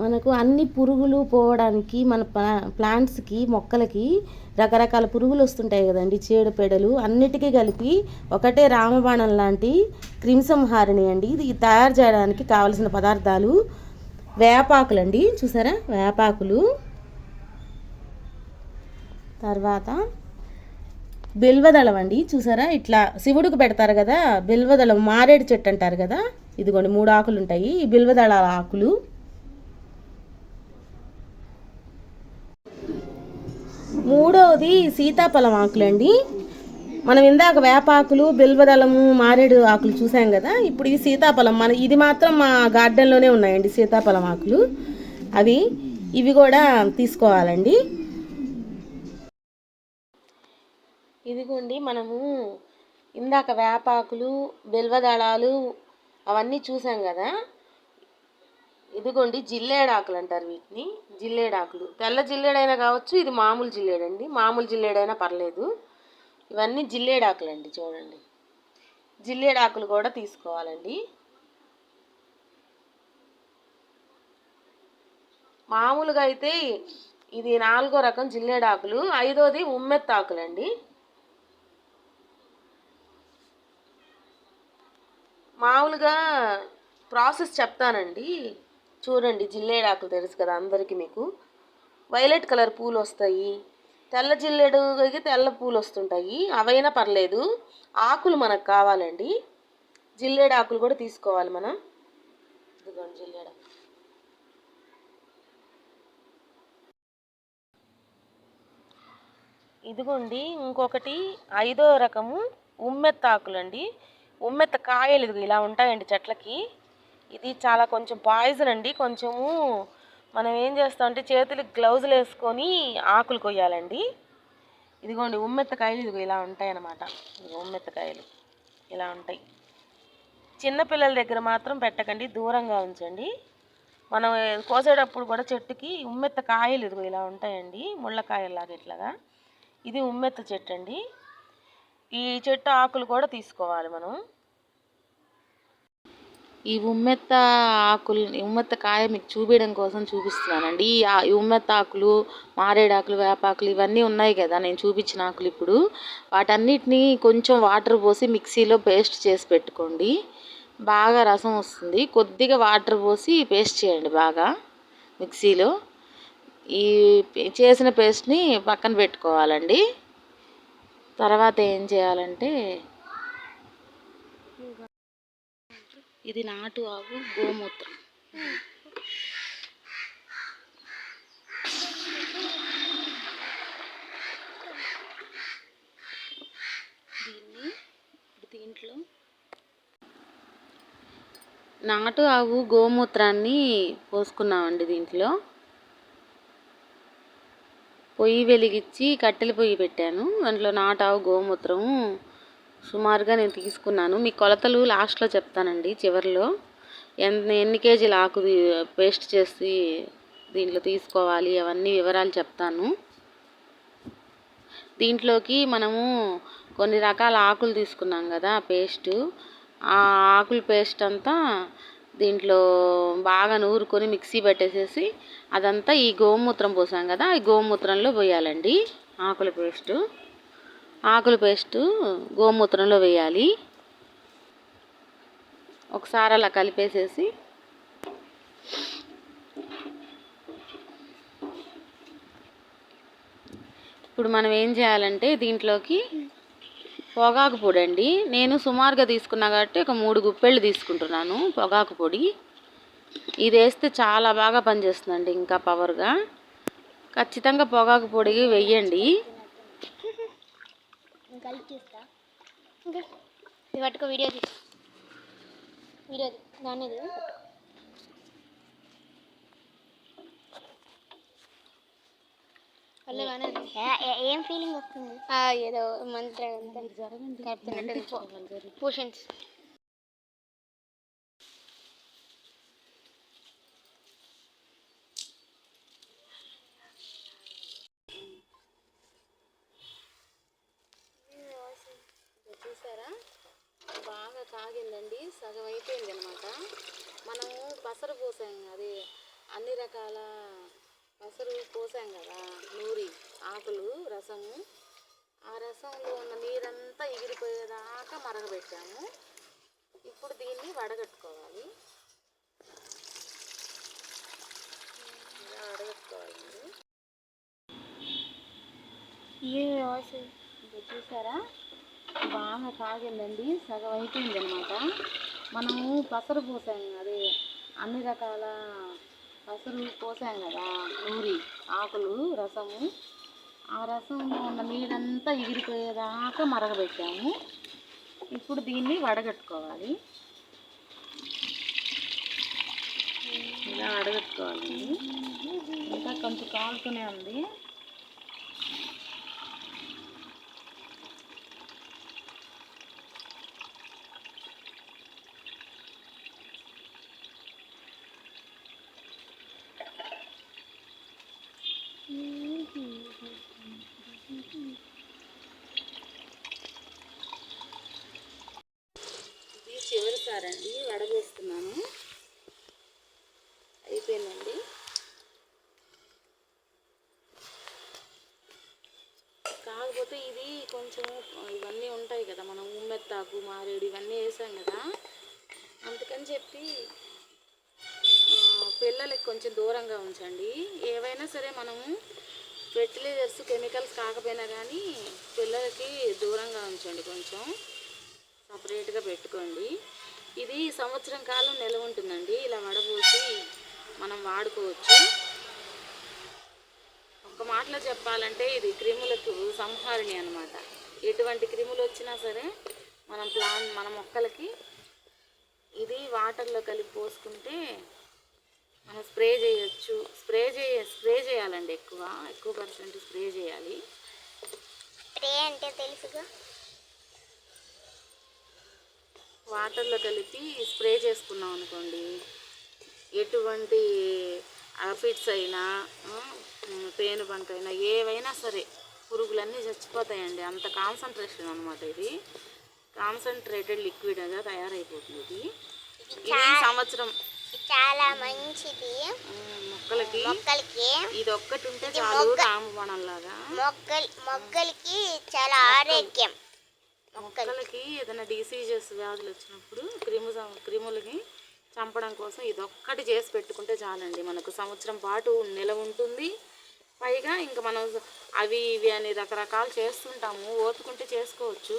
మనకు అన్ని పురుగులు పోవడానికి మన ప్లాంట్స్కి మొక్కలకి రకరకాల పురుగులు వస్తుంటాయి కదండి. చీడపీడలు అన్నిటికీ కలిపి ఒకటే రామబాణం లాంటి క్రిమిసంహారిణి అండి. ఇది తయారు చేయడానికి కావలసిన పదార్థాలు వేపాకులు అండి. చూసారా? వేపాకులు. తర్వాత బిల్వదళం అండి. చూసారా? ఇట్లా శివుడికి పెడతారు కదా బిల్వదళం మారేడు చెట్టు అంటారు కదా. ఇదిగోండి మూడు ఆకులు ఉంటాయి. ఈ బిల్వదళ ఆకులు. మూడవది సీతాఫలం ఆకులు అండి మనం ఇందాక వేపాకులు బిల్వదళము మారేడు ఆకులు చూసాం కదా ఇప్పుడు ఇది సీతాఫలం మన ఇది మాత్రం మా గార్డెన్లోనే ఉన్నాయండి సీతాఫలం ఆకులు. అవి ఇవి కూడా తీసుకోవాలండి. ఇదిగోండి మనము ఇందాక వేపాకులు బిల్వదళాలు అవన్నీ చూసాం కదా ఇదిగోండి జిల్లేడాకులు అంటారు వీటిని. జిల్లేడాకులు తెల్ల జిల్లేడైనా కావచ్చు ఇది మామూలు జిల్లేడండి. మామూలు జిల్లేడైనా పర్లేదు. ఇవన్నీ జిల్లేడాకులు అండి చూడండి. జిల్లేడాకులు కూడా తీసుకోవాలండి. మామూలుగా అయితే ఇది నాలుగో రకం జిల్లేడాకులు ఐదోది ఉమ్మెత్తాకులండి మామూలుగా ప్రాసెస్ చెప్తానండి. చూడండి జిల్లేడాకులు తెలుసు కదా అందరికీ మీకు. వైలెట్ కలర్ పూలు వస్తాయి తెల్ల జిల్లేడుకి తెల్ల పూలు వస్తుంటాయి అవైనా పర్లేదు. ఆకులు మనకు కావాలండి. జిల్లేడు ఆకులు కూడా తీసుకోవాలి మనం. ఇదిగోండి జిల్లేడు. ఇదిగోండి ఇంకొకటి ఐదో రకము ఉమ్మెత్త ఆకులండి ఉమ్మెత్త కాయలు ఇదిగో ఇలా ఉంటాయండి చెట్లకి. ఇది చాలా కొంచెం పాయిజన్ అండి. కొంచెము మనం ఏం చేస్తామంటే చేతులకు గ్లౌజులు వేసుకొని ఆకులు కొయ్యాలండి. ఇదిగోండి ఉమ్మెత్తకాయలు ఇదిగో ఇలా ఉంటాయి అన్నమాట ఇదిగో ఉమ్మెత్తకాయలు ఇలా ఉంటాయి. చిన్నపిల్లల దగ్గర మాత్రం పెట్టకండి దూరంగా ఉంచండి. మనం కోసేటప్పుడు కూడా చెట్టుకి ఉమ్మెత్త కాయలు ఇదిగో ఇలా ఉంటాయండి. ముళ్ళకాయల్లాగా ఇట్లాగా. ఇది ఉమ్మెత్త చెట్టు అండి ఈ చెట్టు ఆకులు కూడా తీసుకోవాలి మనం. ఈ ఉమ్మెత్త ఆకులు ఉమ్మెత్త కాయ మీకు చూపించడం కోసం చూపిస్తున్నానండి. ఈ ఉమ్మెత్త ఆకులు మారేడాకులు వేపాకులు ఇవన్నీ ఉన్నాయి కదా నేను చూపించిన ఆకులు ఇప్పుడు. వాటన్నిటిని కొంచెం వాటర్ పోసి మిక్సీలో పేస్ట్ చేసి పెట్టుకోండి. బాగా రసం వస్తుంది. కొద్దిగా వాటర్ పోసి పేస్ట్ చేయండి బాగా మిక్సీలో. ఈ చేసిన పేస్ట్ని పక్కన పెట్టుకోవాలండి. తర్వాత ఏం చేయాలంటే ఇది నాటు ఆవు గోమూత్రం. దీన్ని దీంట్లో నాటు ఆవు గోమూత్రాన్ని పోసుకున్నామండి దీంట్లో. పొయ్యి వెలిగించి కట్టెల పొయ్యి పెట్టాను. దాంట్లో నాటావు గోమూత్రం సుమారుగా నేను తీసుకున్నాను. మీ కొలతలు లాస్ట్లో చెప్తానండి చివరిలో. ఎన్ని ఎన్ని కేజీల ఆకు పేస్ట్ చేసి దీంట్లో తీసుకోవాలి అవన్నీ వివరాలు చెప్తాను. దీంట్లోకి మనము కొన్ని రకాల ఆకులు తీసుకున్నాం కదా పేస్టు. ఆ ఆకుల పేస్ట్ అంతా దీంట్లో బాగా నూరుకొని మిక్సీ పెట్టేసేసి అదంతా ఈ గోమూత్రం పోసాం కదా ఈ గోమూత్రంలో పోయాలండి ఆకుల పేస్టు. ఆకుల పేస్టు గోమూత్రంలో వేయాలి. ఒకసారి అలా కలిపేసేసి ఇప్పుడు మనం ఏం చేయాలంటే దీంట్లోకి పొగాకు పొడి అండి. నేను సుమారుగా తీసుకున్నా కాబట్టి ఒక మూడు గుప్పెళ్ళు తీసుకుంటున్నాను పొగాకు పొడి. ఇది వేస్తే చాలా బాగా పనిచేస్తుందండి ఇంకా పవర్గా ఖచ్చితంగా పొగాకు పొడి వెయ్యండి కలిపి చూస్తా ఇంకా ఇది పట్టుకో వీడియో తీ వీడియో ఉంది. ఏం ఫీలింగ్ వస్తుంది? ఏదో మంత్ర పోషన్స్ సగం అయిపోయింది అనమాట మనము పసరు పోసాం అది అన్ని రకాల బసరు పోసాం కదా నూరి ఆకులు రసము. ఆ రసంలో ఉన్న నీరంతా ఎగిరిపోయేదాకా మరగబెట్టాము. ఇప్పుడు దీన్ని వడగట్టుకోవాలి. ఇలా వడగట్టుకోవాలండి వాయిస్ ఇంకా చూసారా? బాగా కాగిందండి సగం అయిపోయింది అనమాట మనము పసరు పోసాం అది అన్ని రకాల పసరు పోసాం కదా నూరి ఆకులు రసము. ఆ రసంలో ఉన్న నీరంతా ఎగిరిపోయేదాకా మరగబెట్టాము. ఇప్పుడు దీన్ని వడగట్టుకోవాలి. ఇలా వడగట్టుకోవాలి. ఇంకా కొంచెం కాలుతూనే ఉంది ఇది చివరిసారండి వడగేస్తున్నాను అయిపోయిందండి. కాకపోతే ఇది కొంచెం ఇవన్నీ ఉంటాయి కదా మనం ఉమ్మెత్తాకు మారేడు ఇవన్నీ వేసాం కదా. అందుకని చెప్పి పిల్లలకి కొంచెం దూరంగా ఉంచండి. ఏవైనా సరే మనము ఫెర్టిలైజర్స్ కెమికల్స్ కాకపోయినా కానీ పిల్లలకి దూరంగా ఉంచండి కొంచెం. సపరేట్గా పెట్టుకోండి. ఇది సంవత్సరం కాలం నిలవ ఉంటుందండి. ఇలా వడబోసి మనం వాడుకోవచ్చు. ఒక మాటలో చెప్పాలంటే ఇది క్రిములకు సంహారిణి అనమాట ఎటువంటి క్రిములు వచ్చినా సరే మనం ప్లాన్ మన మొక్కలకి ఇది వాటర్లో కలిపి పోసుకుంటే మనం స్ప్రే చేయొచ్చు. స్ప్రే చేయ స్ప్రే చేయాలండి ఎక్కువ. ఎక్కువ పర్సెంట్ స్ప్రే చేయాలి. స్ప్రే అంటే తెలుసుగా? వాటర్లో కలిపి స్ప్రే చేసుకున్నాం అనుకోండి ఎటువంటి అఫిడ్స్ అయినా పేను బంక అయినా ఏవైనా సరే పురుగులన్నీ చచ్చిపోతాయండి. అంత కాన్సన్ట్రేషన్ అనమాట ఇది. కాన్సన్ట్రేటెడ్ లిక్విడ్గా తయారైపోతుంది ఇది. ఇది సంవత్సరం చాలా మంచిది. మొక్కలకి మొక్కలకి ఇది ఒక్కటి ఉంటే చాలు రామబాణం లాగా మొగ్గల్ మొగ్గలకి చాలా ఆరోగ్యం. మొక్కలకి ఏదైనా డిసీజెస్ వ్యాధులు వచ్చినప్పుడు క్రిము క్రిములకి చంపడం కోసం ఇది ఒక్కటి చేసి పెట్టుకుంటే చాలండి. మనకు సంవత్సరం పాటు నిలవ ఉంటుంది. పైగా ఇంకా మనం అవి ఇవి అని రకరకాలు చేస్తుంటాము. ఓపుకుంటే చేసుకోవచ్చు.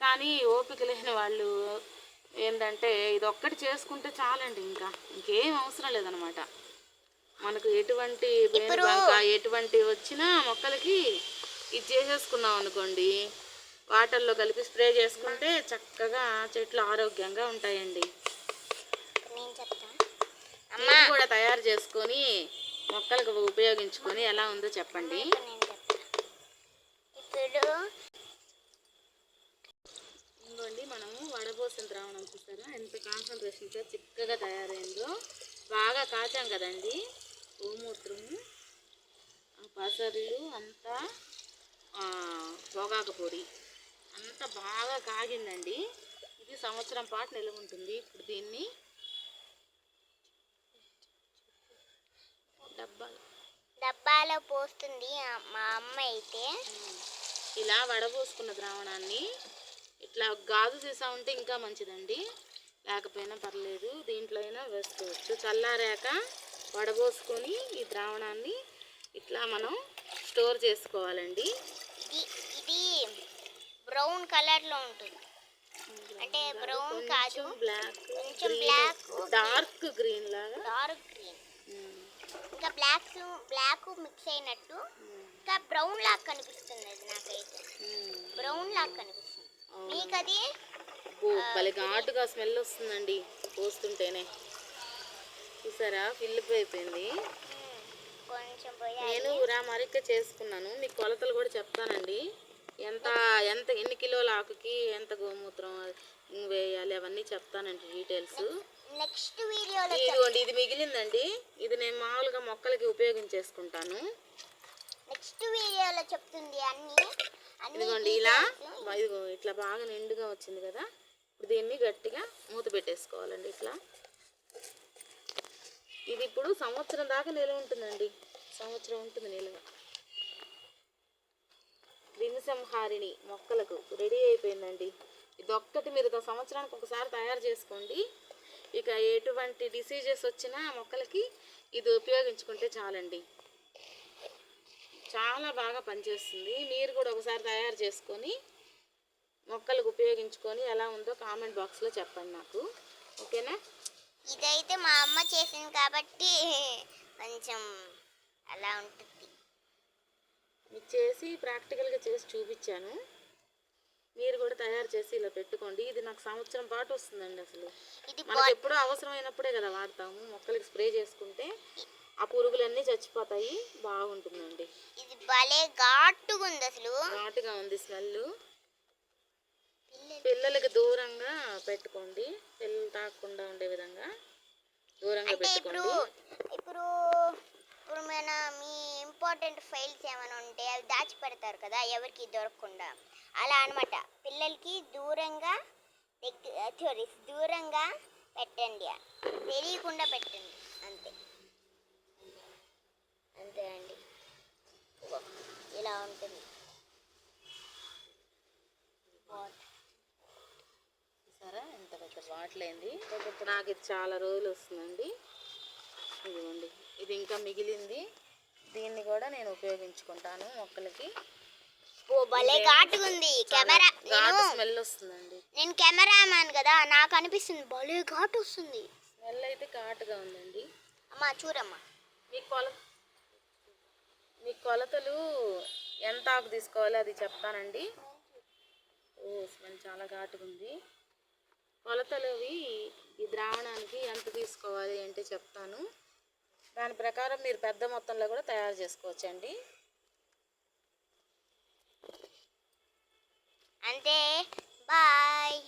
కానీ ఓపిక లేని వాళ్ళు ఏంటంటే ఇది ఒక్కటి చేసుకుంటే చాలండి ఇంకా. ఇంకేం అవసరం లేదనమాట. మనకు ఎటువంటి ఎటువంటి వచ్చినా మొక్కలకి ఇది చేసేసుకున్నాం అనుకోండి వాటర్లో కలిపి స్ప్రే చేసుకుంటే చక్కగా చెట్లు ఆరోగ్యంగా ఉంటాయండి. మీరు కూడా తయారు చేసుకొని మొక్కలకు ఉపయోగించుకొని ఎలా ఉందో చెప్పండి. ఇప్పుడు ఇంకోండి మనము వడబోసిన ద్రావణం చూసారా? ఎంత కాన్సన్ట్రేషన్తో చిక్కగా తయారైందో. బాగా కాచాం కదండి. గోమూత్రము ఆ పసర్లు అంతా పొగాకు పొడి. అంతా బాగా కాగిందండి. ఇది సంవత్సరం పాటు నిలవ ఉంటుంది. ఇప్పుడు దీన్ని డబ్బాలు డబ్బాలో పోస్తుంది మా అమ్మ అయితే. ఇలా వడబోసుకున్న ద్రావణాన్ని ఇట్లా గాజు సీసా ఉంటే ఇంకా మంచిదండి. లేకపోయినా పర్లేదు దీంట్లో అయినా వేసుకోవచ్చు. చల్లారాక వడబోసుకొని ఈ ద్రావణాన్ని ఇట్లా మనం స్టోర్ చేసుకోవాలండి. బ్రౌన్ కలర్లో ఉంటుంది. అంటే బ్రౌన్ కాదు బ్లాక్ కొంచెం బ్లాక్ డార్క్ గ్రీన్ లాగా. డార్క్ గ్రీన్ ఇంకా బ్లాక్ బ్లాక్ మిక్స్ అయినట్టు ఇంకా బ్రౌన్ లాగా కనిపిస్తుంది అది నాకైతే. బ్రౌన్ లాగా కనిపిస్తుంది. మీకు అది భలే ఘాటుగా స్మెల్ వస్తుందండి. పోస్తుంటేనే. చూసారా? ఫిల్ అయిపోయింది. పోయాలి. నేను రా మరిక చేసుకున్నాను. మీకు కొలతలు కూడా చెప్తానండి. ఎంత ఎంత ఎన్ని కిలోల ఆకుకి ఎంత గోమూత్రం వేయాలి అవన్నీ చెప్తానండి డీటెయిల్స్ నెక్స్ట్ వీడియోలో ఇదిగోండి ఇది మిగిలిందండి. ఇది నేను మామూలుగా మొక్కలకి ఉపయోగించేసుకుంటాను. నెక్స్ట్ వీడియోలో చెప్తుంది అన్ని. అన్ని ఇదిగోండి ఇలా ఇదిగో ఇట్లా బాగా నిండుగా వచ్చింది కదా. ఇప్పుడు దీన్ని గట్టిగా మూత పెట్టేసుకోవాలండి ఇట్లా. ఇది ఇప్పుడు సంవత్సరం దాకా నిల్వ ఉంటుందండి. సంవత్సరం ఉంటుంది నిల్వ. క్రిమిసంహారిణి మొక్కలకు రెడీ అయిపోయిందండి. ఇది ఒక్కటి మీరు సంవత్సరానికి ఒకసారి తయారు చేసుకోండి. ఇక ఎటువంటి డిసీజెస్ వచ్చినా మొక్కలకి ఇది ఉపయోగించుకుంటే చాలండి. చాలా బాగా పనిచేస్తుంది. మీరు కూడా ఒకసారి తయారు చేసుకొని మొక్కలకు ఉపయోగించుకొని ఎలా ఉందో కామెంట్ బాక్స్లో చెప్పండి నాకు. ఓకేనా? ఇదైతే మా అమ్మ చేసింది కాబట్టి కొంచెం అలా ఉంటుంది. మీకు చేసి ప్రాక్టికల్గా చేసి చూపించాను. మీరు కూడా తయారు చేసి ఇలా పెట్టుకోండి. ఇది నాకు సంవత్సరం పాటు వస్తుందండి అసలు. ఇది మనకు ఎప్పుడో అవసరమైనప్పుడే కదా వాడతాము. మొక్కలకి స్ప్రే చేసుకుంటే ఆ పురుగులన్నీ చచ్చిపోతాయి. బాగుంటుందండి. ఇది భలే ఘాటుగా ఉంది అసలు. ఘాటుగా ఉంది స్మెల్ పిల్లలకి దూరంగా పెట్టుకోండి. పిల్లలు తాకకుండా ఉండే విధంగా దూరంగా పెట్టుకోండి. ఇప్పుడు ఇప్పుడు మన మీ ఇంపార్టెంట్ ఫైల్స్ ఏమైనా ఉంటే అవి దాచిపెడతారు కదా ఎవరికి దొరకకుండా. అలా అనమాట పిల్లలకి దూరంగా సారీ దూరంగా పెట్టండి. తెలియకుండా పెట్టండి. అంతే. అంతే అండి. ఇలా ఉంటుంది. సరే ఇంత పెద్ద బాటిల్ అయింది నాకు ఇది చాలా రోజులు వస్తుందండి. ఇది ఇంకా మిగిలింది. దీన్ని కూడా నేను ఉపయోగించుకుంటాను మొక్కలకి. ఓ భలే ఘాటుగా ఉంది కెమెరా నేను స్మెల్ వస్తుందండి. నేను కెమెరామ్యాన్ కదా నాకు అనిపిస్తుంది భలే ఘాటు వస్తుంది. స్మెల్ అయితే ఘాటుగా ఉందండి. అమ్మా చూడమ్మా. మీ కొల మీ కొలతలు ఎంత ఆకు తీసుకోవాలి అది చెప్తానండి. ఓ స్మెల్ చాలా ఘాటుగా ఉంది. కొలతలు అవి ఈ ద్రావణానికి ఎంత తీసుకోవాలి అంటే చెప్తాను. దాని ప్రకారం మీరు పెద్ద మొత్తంలో కూడా తయారు చేసుకోవచ్చండి. అంతే. బాయ్.